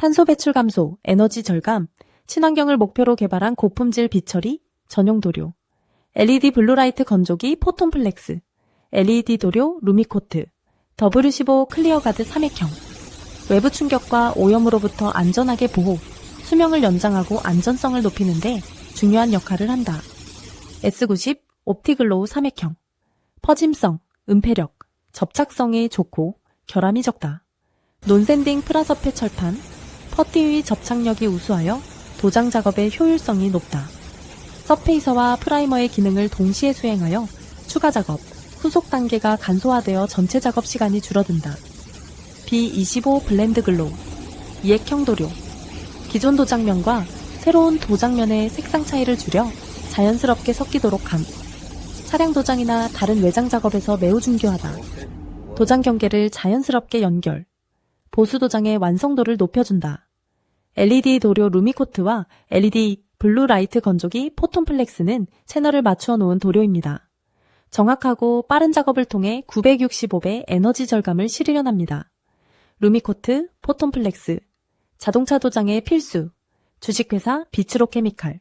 탄소 배출 감소, 에너지 절감, 친환경을 목표로 개발한 고품질 빛처리, 전용 도료, LED 블루라이트 건조기 포톤플렉스, LED 도료 루미코트, W15 클리어가드 3액형, 외부 충격과 오염으로부터 안전하게 보호, 수명을 연장하고 안전성을 높이는데 중요한 역할을 한다. S90 옵티글로우 3액형, 퍼짐성, 은폐력, 접착성이 좋고 결함이 적다. 논샌딩 프라서페 철판, 퍼티 위 접착력이 우수하여 도장 작업의 효율성이 높다. 서페이서와 프라이머의 기능을 동시에 수행하여 추가 작업, 후속 단계가 간소화되어 전체 작업 시간이 줄어든다. B25 블렌드 글로우, 이액형 도료, 기존 도장면과 새로운 도장면의 색상 차이를 줄여 자연스럽게 섞이도록 함. 차량 도장이나 다른 외장 작업에서 매우 중요하다. 도장 경계를 자연스럽게 연결. 보수 도장의 완성도를 높여준다. LED 도료 루미코트와 LED 블루라이트 건조기 포톤플렉스는 채널을 맞추어 놓은 도료입니다. 정확하고 빠른 작업을 통해 965배 에너지 절감을 실현합니다. 루미코트, 포톤플렉스, 자동차 도장의 필수, 주식회사 비츠로 케미칼.